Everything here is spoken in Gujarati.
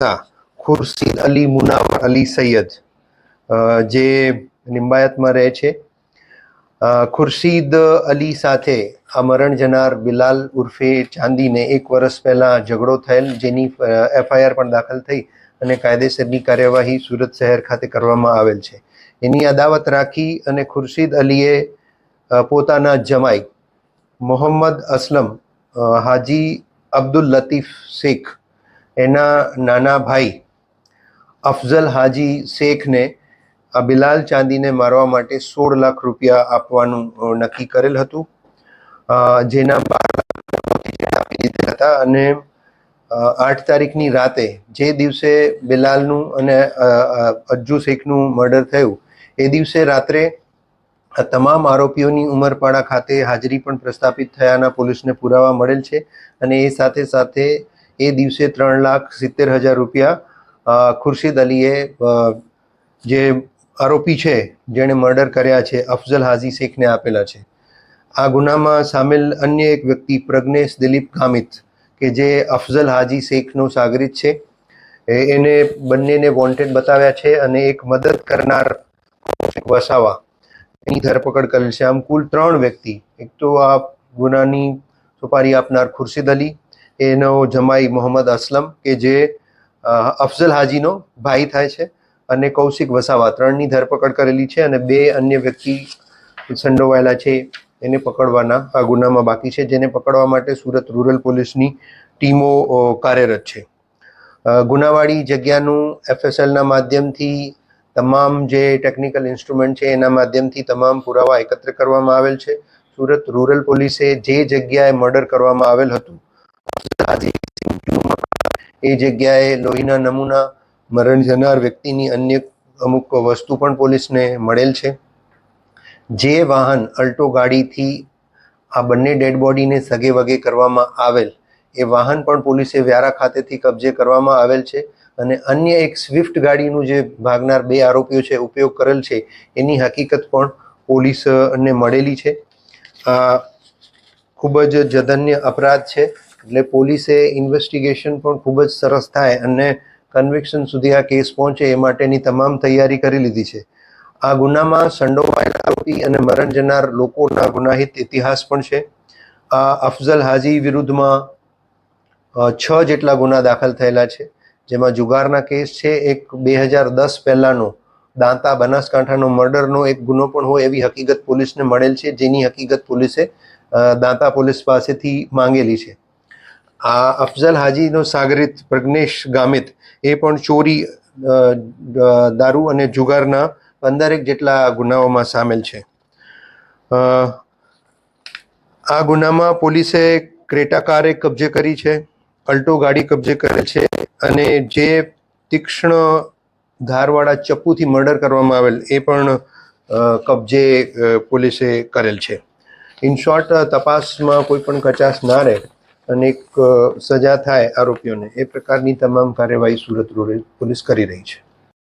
ખુરશીદ અલી મુનાવર અલી સૈયદ જે લિંબાયતમાં રહે છે. ખુરશીદ અલી સાથે આ મરણ જનાર બિલાલ ઉર્ફે ચાંદીને એક વર્ષ પહેલા ઝઘડો થયેલ, જેની એફઆઈઆર પણ દાખલ થઈ અને કાયદેસરની કાર્યવાહી સુરત શહેર ખાતે કરવામાં આવેલ છે. એની અદાવત રાખી અને ખુરશીદ અલીએ પોતાના જમાઈ મોહમ્મદ અસલમ હાજી અબ્દુલ લતીફ શેખ એના નાના ભાઈ અફઝલ હાજી શેખને આ બિલાલ ચાંદીને મારવા માટે સોળ લાખ રૂપિયા આપવાનું નક્કી કરેલ હતું. જેના આપી દીધા હતા અને આઠ તારીખની રાતે જે દિવસે બિલાલનું અને અજ્જુ શેખનું મર્ડર થયું, એ દિવસે રાત્રે તમામ આરોપીઓની ઉમરપાડા ખાતે હાજરી પણ પ્રસ્થાપિત થયાના પોલીસને પુરાવા મળેલ છે અને એ સાથે સાથે એ દિવસે ત્રણ લાખ સિત્તેર હજાર રૂપિયા ખુરશીદ અલીએ જે આરોપી છે, જેણે મર્ડર કર્યા છે, અફઝલ હાજી શેખને આપેલા છે. આ ગુનામાં સામેલ અન્ય એક વ્યક્તિ, પ્રજ્ઞેશ દિલીપ કામિત કે જે અફઝલ હાજી શેખનો સાગરિત છે. એને બંનેને વોન્ટેડ બતાવ્યા છે અને એક મદદ કરનાર વસાવા. એની ધરપકડ કરેલ છે. આમ કુલ ત્રણ વ્યક્તિ. એક તો આ ગુનાની સુપારી આપનાર ખુરશીદ અલી એનો જમાઈ મોહમ્મદ અસલમ કે જે અફઝલ હાજીનો ભાઈ થાય છે અને કૌશિક વસાવા ત્રણની ધરપકડ કરેલી છે અને બે અન્ય વ્યક્તિ સંડોવાયેલા છે એને પકડવાના આ ગુનામાં બાકી છે, જેને પકડવા માટે સુરત રૂરલ પોલીસની ટીમો કાર્યરત છે. ગુનાવાળી જગ્યાનું એફએસએલના માધ્યમથી તમામ જે ટેકનિકલ ઇન્સ્ટ્રુમેન્ટ છે એના માધ્યમથી તમામ પુરાવા એકત્ર કરવામાં આવેલ છે. સુરત રૂરલ પોલીસે જે જગ્યાએ મર્ડર કરવામાં આવેલ હતું એ જગ્યાએ લોહીના નમૂના મરણ જનાર વ્યક્તિની અન્ય અમુક વસ્તુ પણ પોલીસને મળેલ છે. જે વાહન, અલ્ટો ગાડીથી આ બંને ડેડ બોડીને સગે વગે કરવામાં આવેલ, એ વાહન પણ પોલીસે વ્યારા ખાતેથી કબજે કરવામાં આવેલ છે અને અન્ય એક સ્વિફ્ટ ગાડીનું જે ભાગનાર બે આરોપીઓ છે, ઉપયોગ કરેલ છે, એની હકીકત પણ પોલીસને મળેલી છે. આ ખૂબ જ જધન્ય અપરાધ છે. એટલે પોલીસે ઇન્વેસ્ટિગેશન પણ ખૂબ જ સરસ થાય અને કન્વિક્શન સુધી આ કેસ પહોંચે એ માટેની તમામ તૈયારી કરી લીધી છે. આ ગુનામાં સંડોવાયેલા આરોપી અને મરણ જનાર લોકોના ગુનાહિત ઇતિહાસ પણ છે. આ અફઝલ હાજી વિરુદ્ધમાં છ જેટલા ગુના દાખલ થયેલા છે. જેમાં જુગારના કેસ છે, એક બે હજાર દસ પહેલાનો, દાંતા બનાસકાંઠાનો મર્ડરનો એક ગુનો પણ હોય એવી હકીકત પોલીસને મળેલ છે, જેની હકીકત પોલીસે દાંતા પોલીસ પાસેથી માંગેલી છે. આ અફઝલ હાજીનો સાગરિત પ્રજ્ઞેશ ગામિત એ પણ ચોરી દારૂ અને જુગારના પંદરેક જેટલા ગુનાઓમાં સામેલ છે. આ ગુનામાં પોલીસે ક્રેટા કારે કબજે કરી છે, અલ્ટો ગાડી કબજે કરેલ છે અને જે તીક્ષ્ણ ધારવાળા ચપ્પુથી મર્ડર કરવામાં આવેલ એ પણ કબજે પોલીસે કરેલ છે. ઇન શોર્ટ તપાસમાં કોઈ પણ કચાશ ના રહે. અને એક સજા થાય આરોપીઓને એ પ્રકારની તમામ કાર્યવાહી સુરત પોલીસ કરી રહી છે.